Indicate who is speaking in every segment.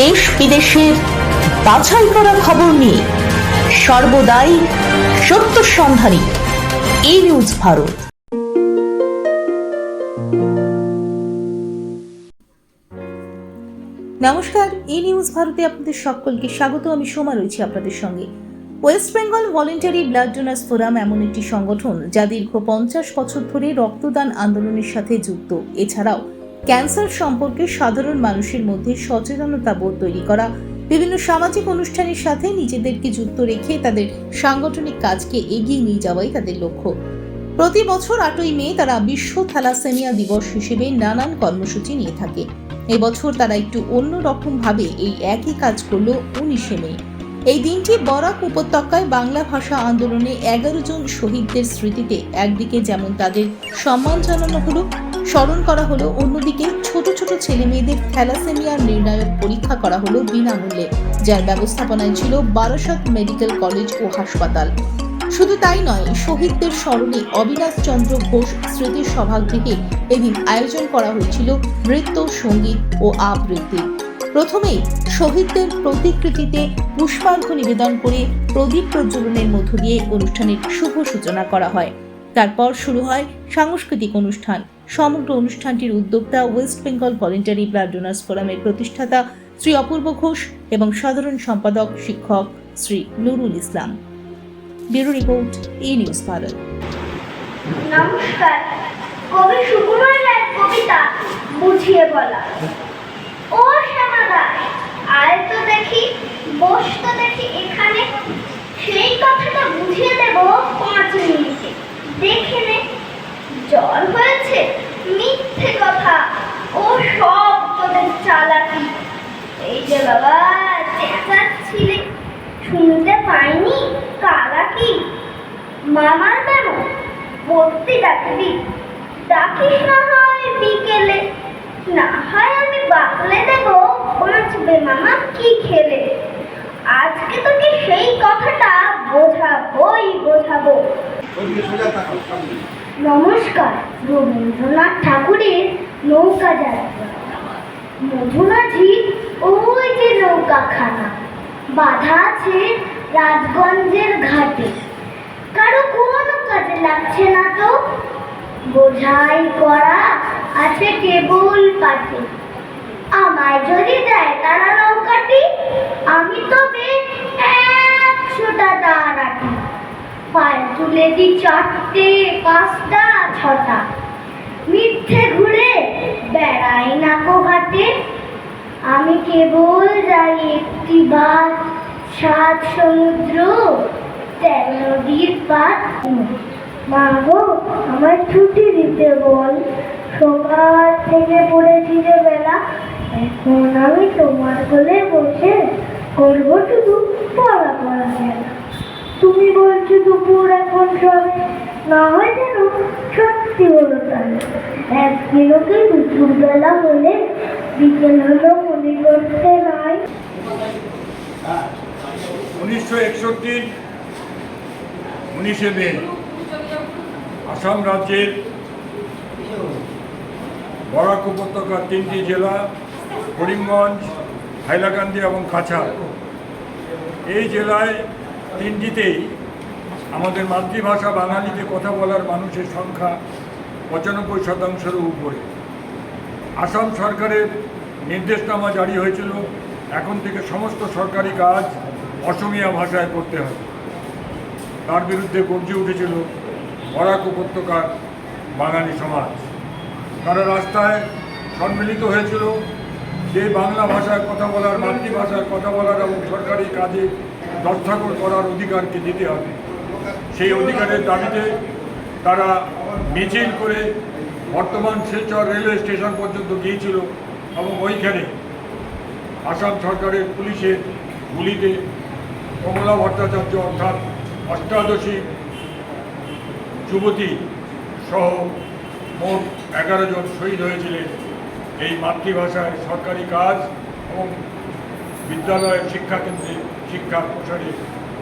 Speaker 1: দেশ বিদেশের বাছাই করা খবর নিয়ে সর্বদাই সত্য সন্ধানী এই নিউজ ভারত। নমস্কার, এই নিউজ ভারতে আপনাদের সকলকে স্বাগত। আমি সোমা রয়েছি আপনাদের সঙ্গে। West Bengal Voluntary Blood Donors Forum এমন একটি সংগঠন যা দীর্ঘ পঞ্চাশ বছর ধরে রক্তদান আন্দোলনের সাথে যুক্ত। এছাড়াও ক্যান্সার সম্পর্কে সাধারণ মানুষের মধ্যে সচেতনতা বোধ তৈরি করা, বিভিন্ন সামাজিক অনুষ্ঠানের সাথে নিজেদেরকে যুক্ত রেখে তাদের সাংগঠনিক কাজকে এগিয়ে নিয়ে যাওয়াই তাদের লক্ষ্য। প্রতি বছর আটই মে তারা বিশ্ব থ্যালাসেমিয়া দিবস হিসেবে নানান কর্মসূচি নিয়ে থাকে। এবছর তারা একটু অন্য রকম ভাবে এই একই কাজ করল উনিশে মে। এই দিনটি বরাক উপত্যকায় বাংলা ভাষা আন্দোলনে এগারো জন শহীদদের স্মৃতিতে একদিকে যেমন তাদের সম্মান জানানো হলো, স্মরণ করা হলো, অন্যদিকে ছোট ছোট ছেলে মেয়েদের থ্যালাসেমিয়ার নির্ণায়ক পরীক্ষা করা হলো বিনামূল্যে, যার ব্যবস্থাপনায় ছিল বারাসত মেডিকেল কলেজ ও হাসপাতাল। শুধু তাই নয়, শহীদদের স্মরণে অবিনাশ চন্দ্র ঘোষ স্মৃতি সভাগৃহে এদিন আয়োজন করা হয়েছিল নৃত্য, সংগীত ও আবৃত্তি। প্রথমেই শহীদদের প্রতিকৃতিতে পুষ্পার্ঘ্য নিবেদন করে প্রদীপ প্রজ্বলনের মধ্য দিয়ে অনুষ্ঠানের শুভ সূচনা করা হয়। তারপর শুরু হয় সাংস্কৃতিক অনুষ্ঠান। সমগ্র অনুষ্ঠানটির উদ্যোক্তা West Bengal Voluntary Blood Donors ফোরামের প্রতিষ্ঠাতা শ্রী অপূর্ব ঘোষ এবং সাধারণ সম্পাদক শিক্ষক Shri Nurul Islam. Bureau report E News Bharat.
Speaker 2: নমস্কার। কবি সুকুমার কবিতা বুঝিয়ে বলা ও শ্যামা দাস আয় তো দেখি বস তো দেখি এখানে সেই কথাটা বুঝিয়ে দেব পাঁচ মিনিটে দেখে নে জল হয়েছে? মিথ্যে কথা। ও সব তোদের চালাকি। এই যে বাবা, চেঁচাচ্ছিলে। শুনতে পাইনি? কালা কি? মামার কেন বলতে ডাকবি? ডাকিস না হয় বিকেলে। না হয় আমি বাকলে দেব। বাঁচবে মামা, কি খেলে? আজকে তোকে সেই কথাটা বোঝাবোই, বোঝাবো। নমস্কার, রবীন্দ্রনাথ ঠাকুরের নৌকা যাত্রা মধুনাথি, ওই যে নৌকাখানা। বাধা আছে রাজগঞ্জের ঘাটে। কারও কোনো কাজে লাগছে না তো? বোঝাই করা আছে কেবল পাতে আমায় যদি দেয় তারা নৌকাটি, আমি তবে একশোটা তুলে দি চারটে, পাঁচটা, ছটা। মিথ্যে ঘুরে বেড়াই না কো ঘাটে। আমি কেবল যাই একটি বার সাত সমুদ্র, তেরো নদীর পার মা গো আমার ছুটি দিতে বল। সকাল থেকে পড়েছি যে বেলা। এখন আমি তোমার কোলে বসে করব শুধু পড়া পড়া তুমি বলছো দুপুর এখন সবে। না হয় যেন সত্যি হলো তাহলে। একদিনকে দুপুর বেলা হলে বিকেল হলো মনে করতে নাই।
Speaker 3: উনিশশো একষট্টির উনিশে মে, আসাম রাজ্যের বরাক উপত্যকার তিনটি জেলা, করিমগঞ্জ, হাইলাকান্দি এবং কাছাড় এই জেলায় তিনটিতেই আমাদের মাতৃভাষা বাঙালিতে কথা বলার মানুষের সংখ্যা পঁচানব্বই শতাংশের উপরে। আসাম সরকারের নির্দেশনামা জারি হয়েছিল, এখন থেকে সমস্ত সরকারি কাজ অসমীয়া ভাষায় করতে হবে। তার বিরুদ্ধে গর্জে উঠেছিল বরাক উপত্যকার বাঙালি সমাজ। তারা রাস্তায় সম্মিলিত হয়েছিল যে বাংলা ভাষায় কথা বলার, মাতৃভাষায় কথা বলার এবং সরকারি কাজে দস্তাকর করার অধিকারকে দিতে হবে। সেই অধিকারের দাবিতে তারা মিছিল করে বর্তমান শিলচর রেলওয়ে স্টেশন পর্যন্ত গিয়েছিল এবং ওইখানে আসাম সরকারের পুলিশের গুলিতে কমলা ভট্টাচার্য অর্থাৎ অষ্টাদশী যুবতী সহ মোট এগারো জন শহীদ হয়েছিলেন। এই মাতৃভাষায় সরকারি কাজ এবং বিদ্যালয়ের শিক্ষাকেন্দ্রে শিক্ষা প্রসারে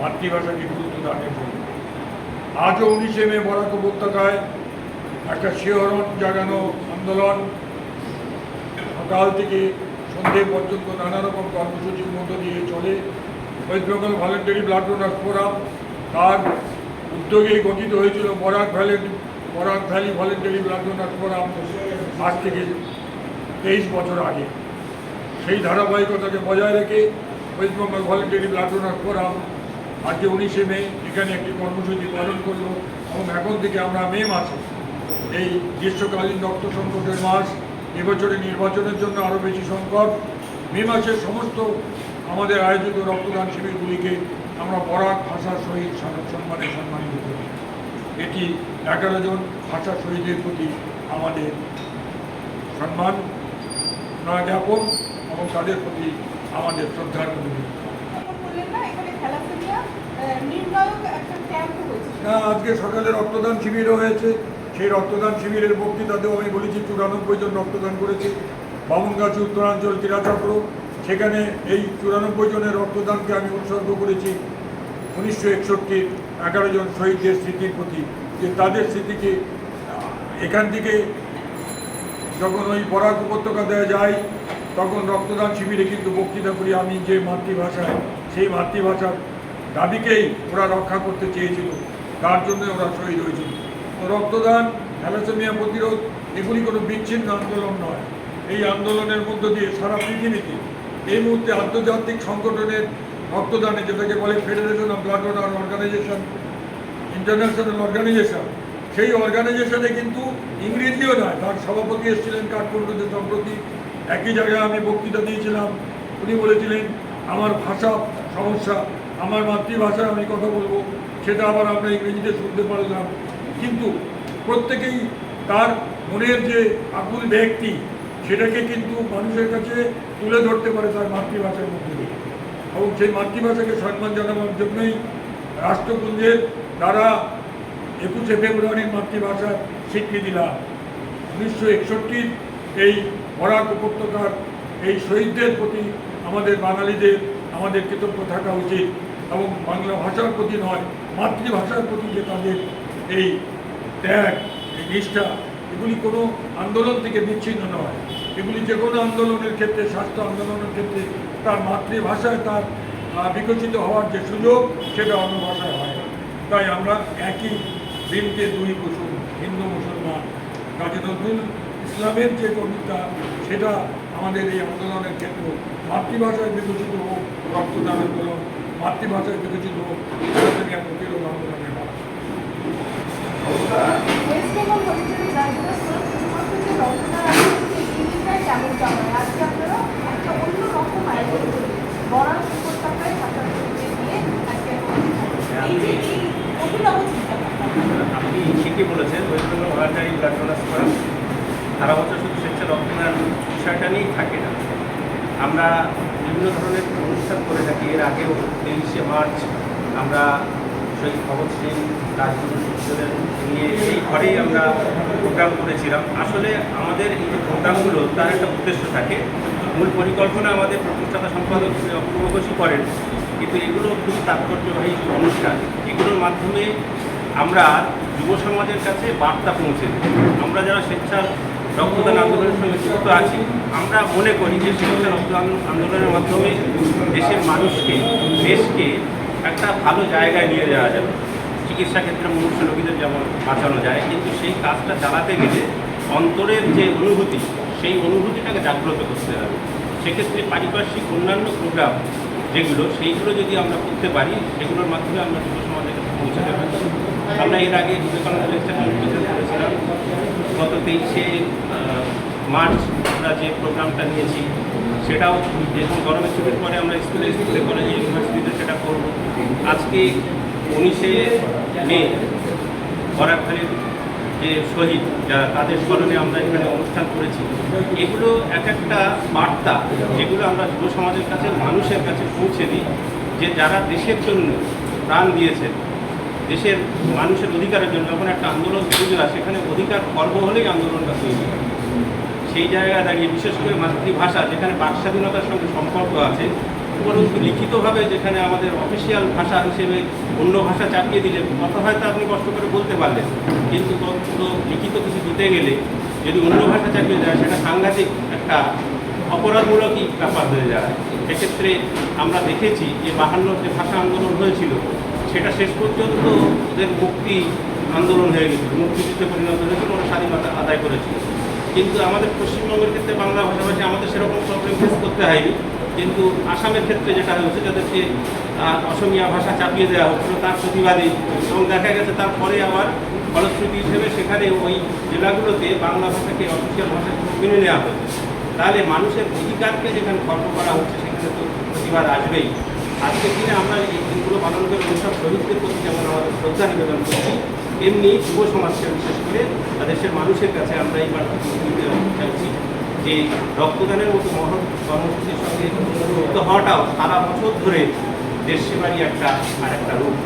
Speaker 3: মাতৃভাষাকে গুরুত্ব দানের জন্য আজও উনিশে মে বরাক উপত্যকায় একটা শিহরণ জাগানো আন্দোলন। সকাল থেকে সন্ধে পর্যন্ত নানা রকম কর্মসূচির মধ্য দিয়ে চলে। West Bengal Voluntary Blood Donors Forum. তার উদ্যোগেই গঠিত হয়েছিল Barak Valley Barak Valley Voluntary Blood Donors Forum আজ থেকে তেইশ বছর আগে। সেই ধারাবাহিকতাকে বজায় রেখে West Bengal Voluntary Blood Donor Forum আজকে উনিশে মে, এখানে একটি কর্মসূচি পালন করল। এবং এখন থেকে আমরা মে মাসে এই গ্রীষ্মকালীন রক্ত সংকটের মাস এবছরে নির্বাচনের জন্য আরও বেশি সংকট। মে মাসের সমস্ত আমাদের আয়োজিত রক্তদান শিবিরগুলিকে আমরা বরাক ভাষা শহীদ সম্মানে সম্মানিত করি। এটি এগারো জন ভাষা শহীদের প্রতি আমাদের সম্মান নয় জ্ঞাপন এবং তাদের প্রতি আমাদের শ্রদ্ধার
Speaker 4: না
Speaker 3: আজকে সকালে রক্তদান শিবিরও হয়েছে। সেই রক্তদান শিবিরের বক্তৃতাতেও আমি বলেছি চুরানব্বই জন রক্তদান করেছে। বামুনগাছি উত্তরাঞ্চল ক্রীড়াচক্র সেখানে এই চুরানব্বই জনের রক্তদানকে আমি উৎসর্গ করেছি। উনিশশো একষট্টির এগারো জন শহীদদের স্মৃতির প্রতি। যে তাদের স্মৃতিকে এখান থেকে যখন ওই বরাক উপত্যকা দেওয়া যায় তখন রক্তদান শিবিরে কিন্তু বক্তৃতা করি আমি যে মাতৃভাষায়, সেই মাতৃভাষার দাবিকেই ওরা রক্ষা করতে চেয়েছিল। তার জন্য ওরা শহীদ হয়েছিল। রক্তদান, থ্যালাসেমিয়া প্রতিরোধ, এগুলি কোনো বিচ্ছিন্ন আন্দোলন নয়। এই আন্দোলনের মধ্য দিয়ে সারা পৃথিবীতে এই মুহূর্তে আন্তর্জাতিক সংগঠনের রক্তদানে যেটাকে বলে federation of blood donor organisation international organisation সেই অর্গানাইজেশনে কিন্তু ইংরেজিও নয়। তার সভাপতি এসেছিলেন কাঠমান্ডুতে সম্প্রতি। একই জায়গায় আমি বক্তৃতা দিয়েছিলাম। উনি বলেছিলেন, আমার ভাষা সমস্যা, আমার মাতৃভাষায় আমি কথা বলব, সেটা আবার আমরা ইংরেজিতে শুনতে পারলাম। কিন্তু প্রত্যেকেই তার মনের যে আকুল ব্যক্তি, সেটাকে কিন্তু মানুষের কাছে তুলে ধরতে পারে তার মাতৃভাষার মধ্যে দিয়ে। এবং সেই মাতৃভাষাকে সম্মান জানানোর জন্যই রাষ্ট্রপুঞ্জের দ্বারা একুশে ফেব্রুয়ারির মাতৃভাষার স্বীকৃতি লাভ। উনিশশো একষট্টির এই বরাক উপত্যকার এই শহীদদের প্রতি আমাদের বাঙালিদের, আমাদের কৃতজ্ঞ থাকা উচিত এবং বাংলা ভাষার প্রতি নয়, মাতৃভাষার প্রতি যে তাদের এই ত্যাগ, এই নিষ্ঠা, এগুলি কোনো আন্দোলন থেকে বিচ্ছিন্ন নয়। এগুলি যে কোনো আন্দোলনের ক্ষেত্রে, স্বাস্থ্য আন্দোলনের ক্ষেত্রে তার মাতৃভাষায় তার বিকশিত হওয়ার যে সুযোগ, সেটা অন্য ভাষায় হয় তাই আমরা একই দিনকে দুই কুসুম, হিন্দু, মুসলমান কাজী নজরুল ইসলামের যে কবিতা সেটা আমাদের এই আন্দোলনের ক্ষেত্রে মাতৃভাষায় বিকশিত হোক রক্তদান আন্দোলন মাতৃভাষায় বিকশিত হোক সেটা প্রতিরোধ আন্দোলনের
Speaker 5: আপনি ঠিকই বলেছেন West Bengal Voluntary Blood Donors Forum সারা বছর শুধু স্বেচ্ছা রক্তদান বিষয়টা নিয়েই থাকে না। আমরা বিভিন্ন ধরনের অনুষ্ঠান করে থাকি। এর আগেও তেইশে মার্চ আমরা শহীদ ভগৎ সিং রাজগুরু শিষ্যদের নিয়ে এই ঘরেই আমরা প্রোগ্রাম করেছিলাম। আসলে আমাদের এই যে প্রোগ্রামগুলো, তার একটা উদ্দেশ্য থাকে। মূল পরিকল্পনা আমাদের প্রতিষ্ঠাতা সম্পাদক শ্রী অপূর্ব ঘোষই করেন, কিন্তু এগুলো খুবই তাৎপর্যবাহী অনুষ্ঠান, এগুলোর মাধ্যমে আমরা যুব সমাজের কাছে বার্তা পৌঁছে আমরা যারা স্বেচ্ছার রক্তদান আন্দোলনের সঙ্গে যুক্ত আছি। আমরা মনে করি যে স্বেচ্ছা রক্তদান আন্দোলনের মাধ্যমে দেশের মানুষকে, দেশকে একটা ভালো জায়গায় নিয়ে যাওয়া যাবে। চিকিৎসা ক্ষেত্রে মনুষ্য রোগীদের যেমন বাঁচানো যায়, কিন্তু সেই কাজটা চালাতে গেলে অন্তরের যে অনুভূতি, সেই অনুভূতিটাকে জাগ্রত করতে হবে। সেক্ষেত্রে পারিপার্শ্বিক অন্যান্য প্রোগ্রাম যেগুলো, সেইগুলো যদি আমরা করতে পারি, সেগুলোর মাধ্যমে আমরা যুব সমাজের কাছে পৌঁছাতে পারি আমরা এর আগে বিবেকানন্দ করেছিলাম, গত তেইশে মার্চ আমরা যে প্রোগ্রামটা নিয়েছি, সেটাও যেরকম গরমের ছুটির পরে আমরা স্কুলে স্কুলে, কলেজে, ইউনিভার্সিটিতে সেটা করব। আজকে উনিশে মে, বরাকখালীর যে শহীদ, যারা তাদের স্মরণে আমরা এখানে অনুষ্ঠান করেছি, এগুলো এক একটা বার্তা যেগুলো আমরা যুব সমাজের কাছে, মানুষের কাছে পৌঁছে দিই, যে যারা দেশের জন্য প্রাণ দিয়েছেন দেশের মানুষের অধিকারের জন্য যখন একটা আন্দোলন তৈরি হয়, সেখানে অধিকার খর্ব হলেই আন্দোলনটা তৈরি হয়। সেই জায়গায় দাঁড়িয়ে, বিশেষ করে মাতৃভাষা, যেখানে বাক স্বাধীনতার সঙ্গে সম্পর্ক আছে, উপরন্তু লিখিতভাবে যেখানে আমাদের অফিসিয়াল ভাষা হিসেবে অন্য ভাষা চাপিয়ে দিলে কথা হয়তো আপনি কষ্ট করে বলতে পারলেন। কিন্তু তথ্য লিখিত কিছু দিতে গেলে, যদি অন্য ভাষা চাপিয়ে যায় সেটা সাংঘাতিক একটা অপরাধমূলকই ব্যাপার হয়ে যায়। এক্ষেত্রে আমরা দেখেছি যে বাহান্নর যে ভাষা আন্দোলন হয়েছিল সেটা শেষ পর্যন্ত ওদের মুক্তি আন্দোলন হয়ে গেছিল মুক্তিযুদ্ধে পরিণত হয়েছিল ওরা স্বাধীনতা আদায় করেছিল। কিন্তু আমাদের পশ্চিমবঙ্গের ক্ষেত্রে বাংলা ভাষাভাষী আমাদের সেরকম প্রবলেম ফেস করতে হয়নি। কিন্তু আসামের ক্ষেত্রে যেটা হয়েছে যাদেরকে আহ, অসমীয়া ভাষা চাপিয়ে দেওয়া হচ্ছিল তার প্রতিবাদী। এবং দেখা গেছে তারপরে আবার ফলশ্রুতি হিসেবে সেখানে ওই জেলাগুলোতে বাংলা ভাষাকে অফিসিয়াল ভাষা মেনে নেওয়া হচ্ছে তাহলে মানুষের অধিকারকে যেখানে খর্ব করা হচ্ছে সেখানে তো প্রতিবাদ আসবেই। আজকের দিনে আমরা এই দিনগুলো পালন করে ওইসব শহীদদের প্রতি যেমন আমাদের শ্রদ্ধা নিবেদন করছি এমনি যুব সমাজকে বিশেষ করে দেশের মানুষের কাছে আমরা এই বার্তা চাইছি যে রক্তদানের মতো মহৎ কর্মসূচির সঙ্গে যুক্ত হওয়াটাও সারা বছর ধরে দেশ সেবারই একটা আর একটা রূপ।